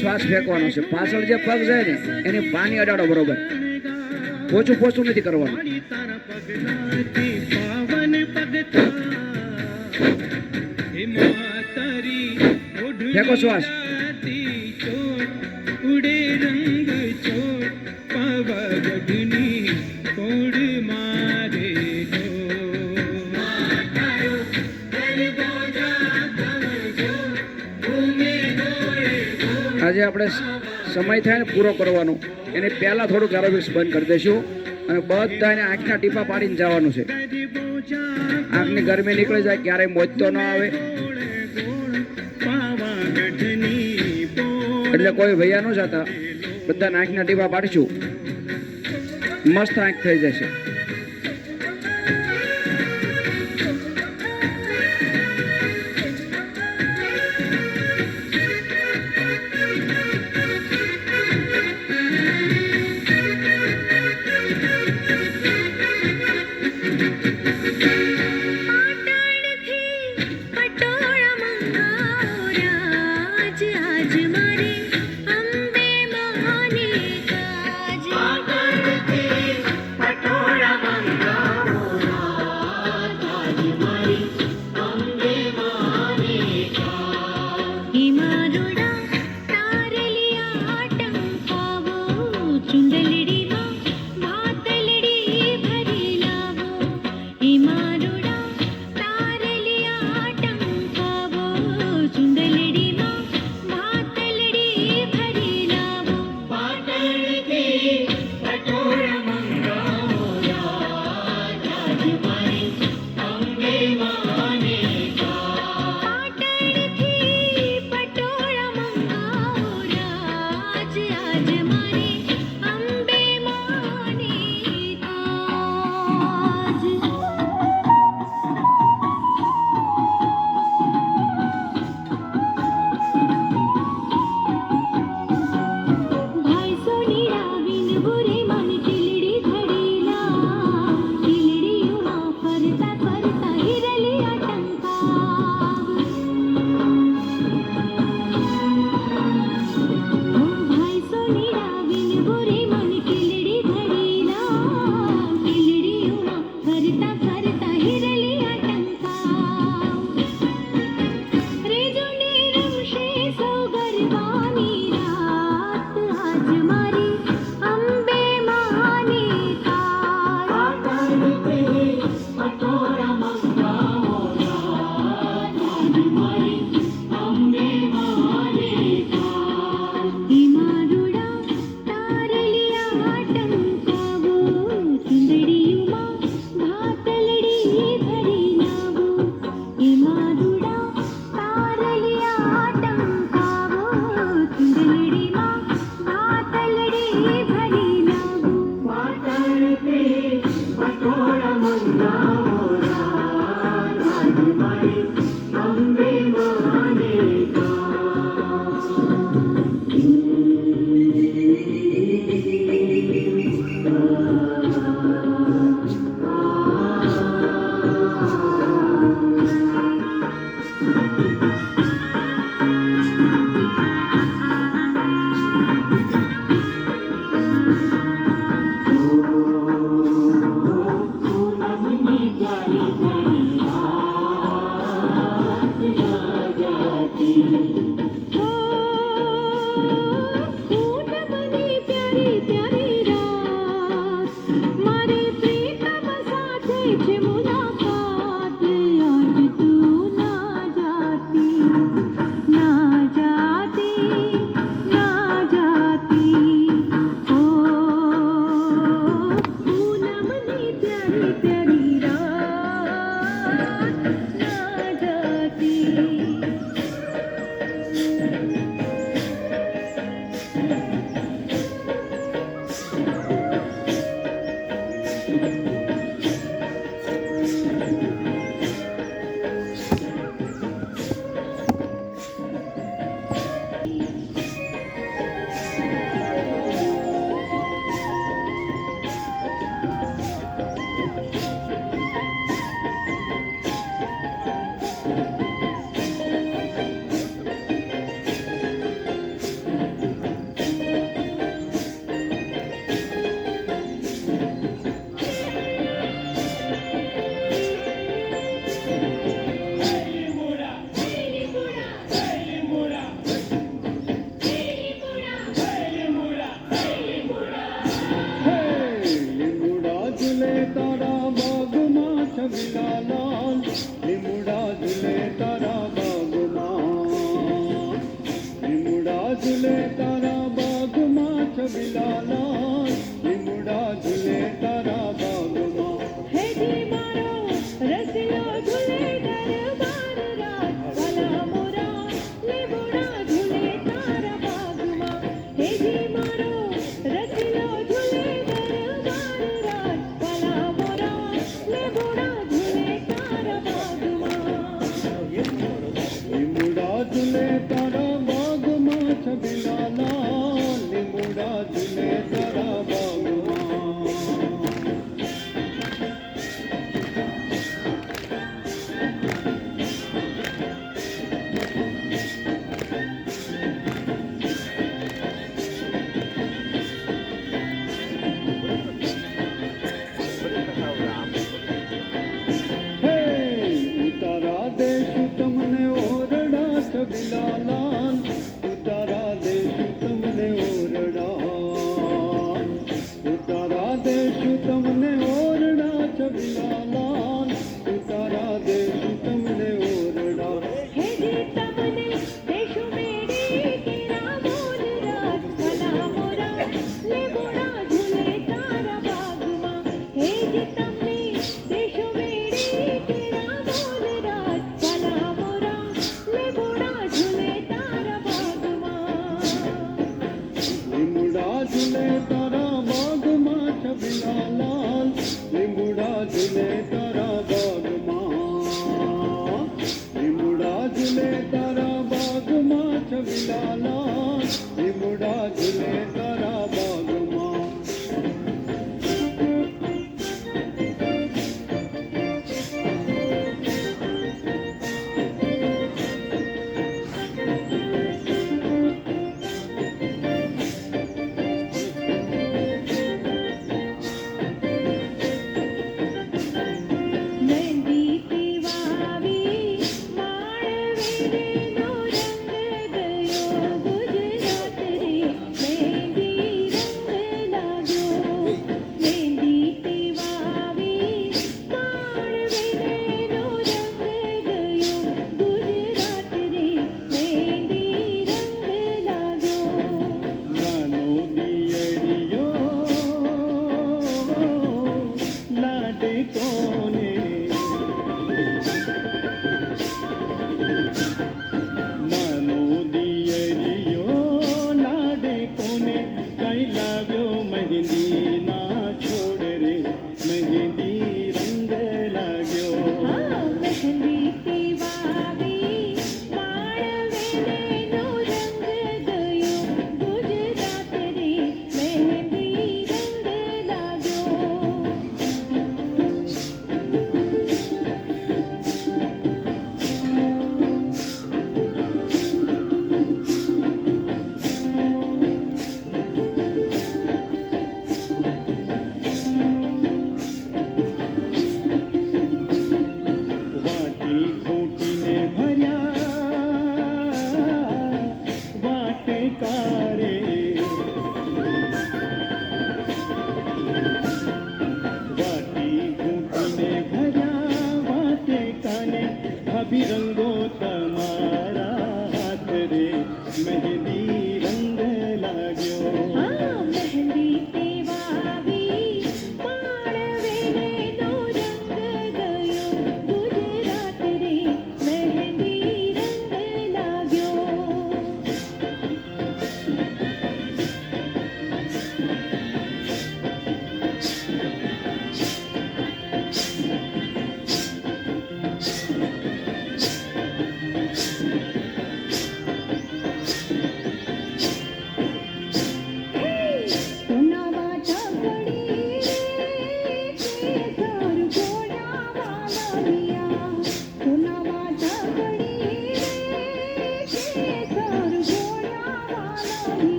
શ્વાસ ફેંકવાનો છે. પાછળ જે પગ જાય ને, એને પાણી અડાડો બરોબર. પોચું પોચું નથી કરવાનું. ફેંકો શ્વાસ. ઉડે રંગ ચોટ પવન આપણે સમય થાય ને પૂરો કરવાનો, એને પહેલાં થોડુંક એરોબિક્સ બંધ કરી દઈશું અને બધાને આંખના ટીપા પાડીને જવાનું છે. આંખની ગરમી નીકળી જાય, ક્યારેય મોજ તો ન આવે. એટલે કોઈ ભૈયા ન જતા, બધાને આંખના ટીપા પાડીશું. મસ્ત આંખ થઈ જશે. দিদি રંગો તમારા હાથ રે મહેંદી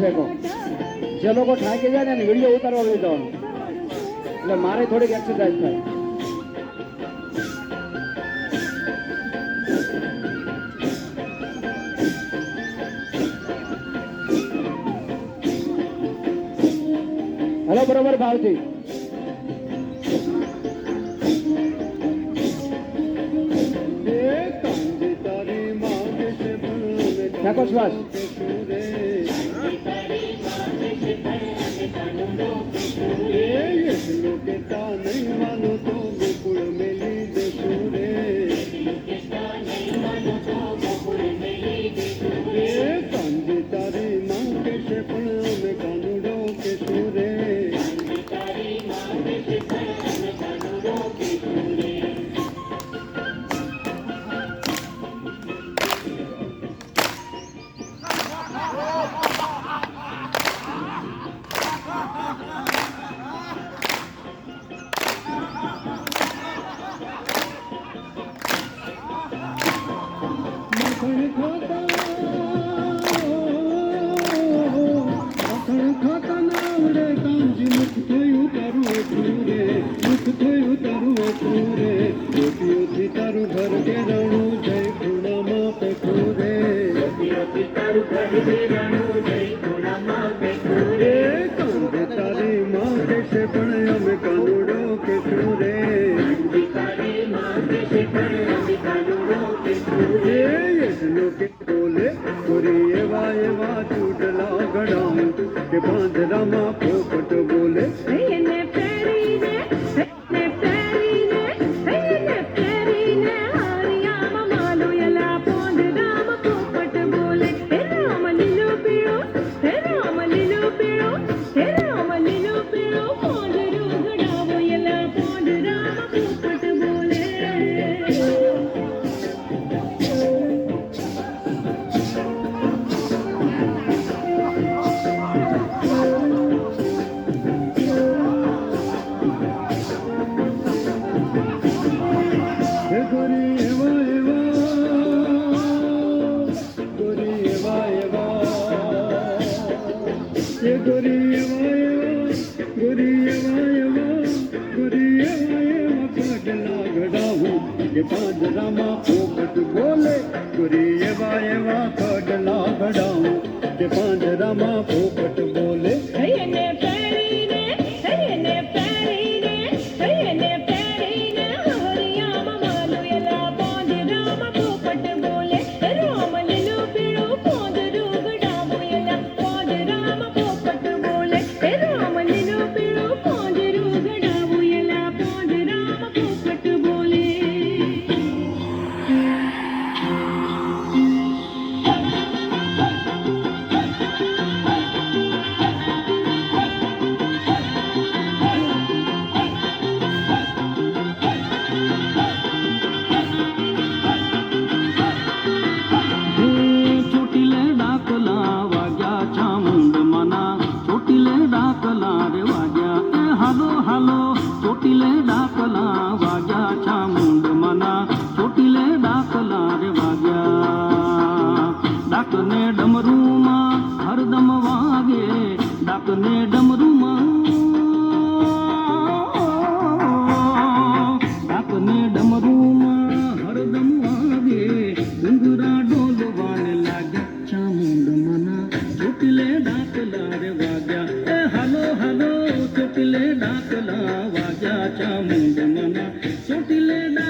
ફ્લેટો જે લોકો થાકી જાય ને વીડિયો ઉતારવા લઈ જવાનું. એટલે મારે થોડીક એક્સરસાઇઝ થાય. હલો બરોબર ભાવજી નાખો શ્વાસ. সুরে লোকে তা নেই মানো তো গোকুল মেলি দে সুরে কান্দি তারি মাকে সে পড়ে কানুডো কে সুরে પૂરે ગોપીઓથી તારું ઘર ઘેરાણું જય ખૂણામાં પે પૂરે ગોપીઓથી તારું ઘર ઘેરાણું જય ખૂણામાં પે પૂરે નાકના રે વાગ્યા એ હાલો હાલો ઉઠ પિલે નાકના વાગ્યા ચામુંડ મના ચોટીલે ના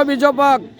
બોલો બીજો પગ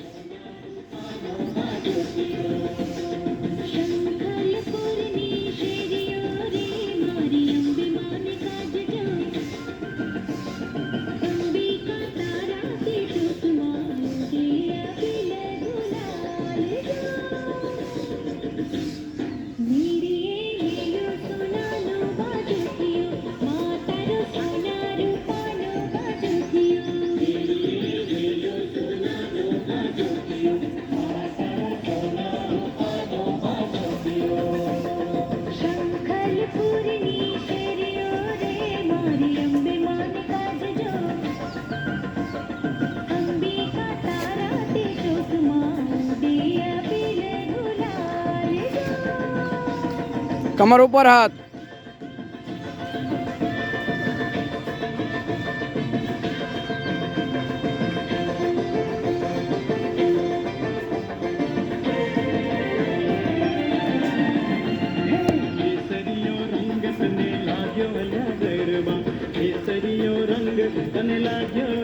કમર ઉપર હાથ તને લાગ્યો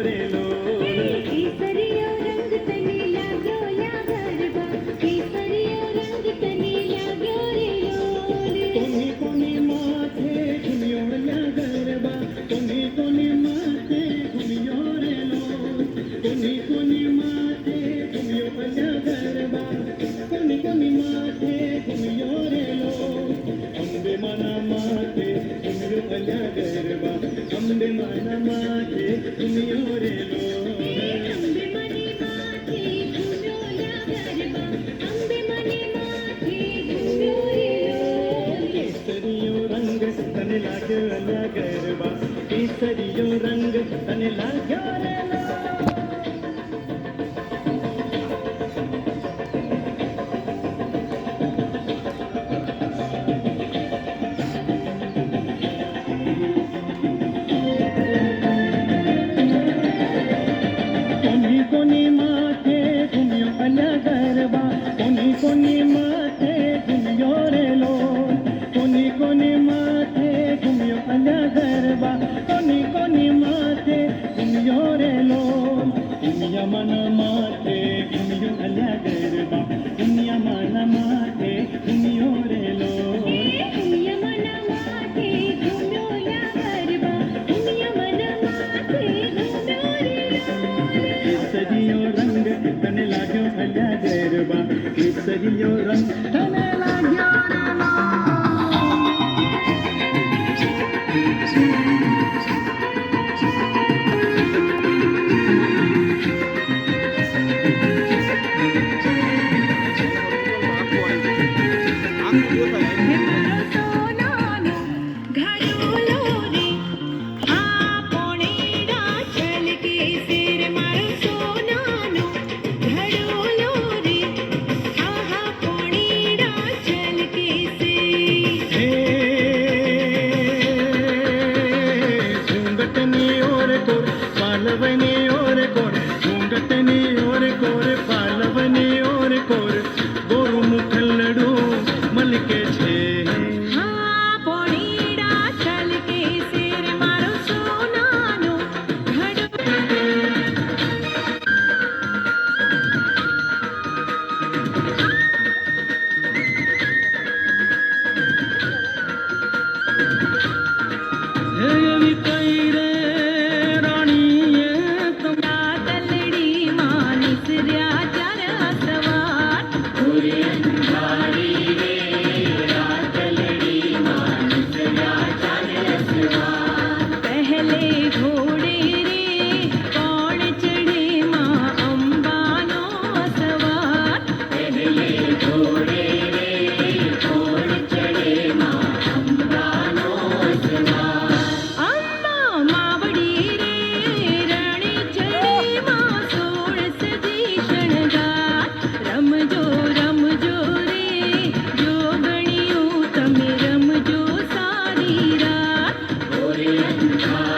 你看。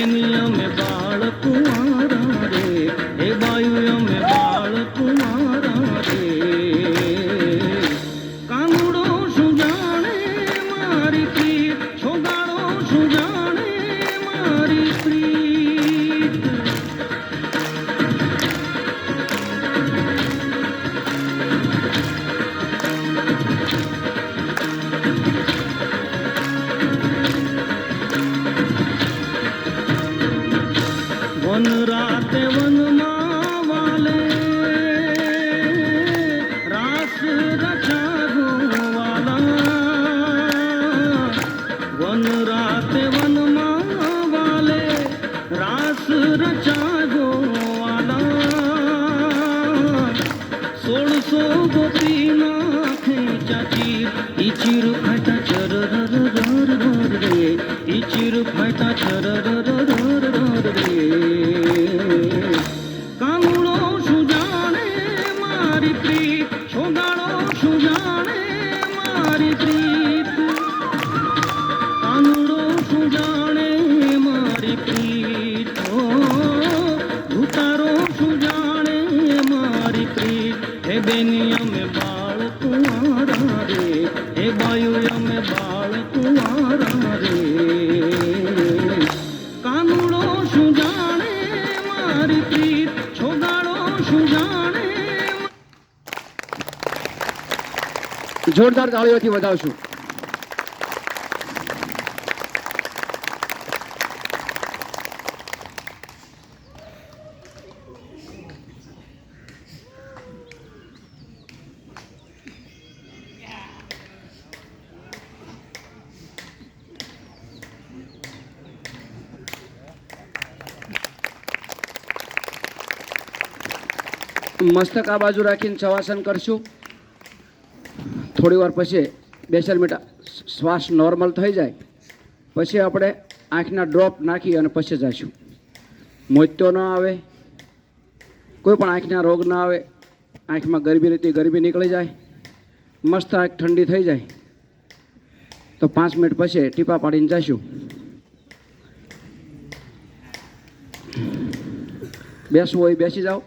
બેની અમે બાળ 生きる生き જોરદાર તાળીઓથી વધાવશું. મસ્તક આ બાજુ રાખીને શવાસન કરશું. થોડી વાર પછી બે ચાર મિનિટ શ્વાસ નોર્મલ થઈ જાય. પછી આપણે આંખના ડ્રોપ નાખી અને પછી જઈશું મોત્યો ન આવે. કોઈ પણ આંખના રોગ ન આવે. આંખમાં ગરબી રહેતી ગરબી નીકળી જાય. મસ્ત આંખ ઠંડી થઈ જાય. તો પાંચ મિનિટ પછી ટીપા પાડીને જઈશું બેસવું હોય બેસી જાઓ.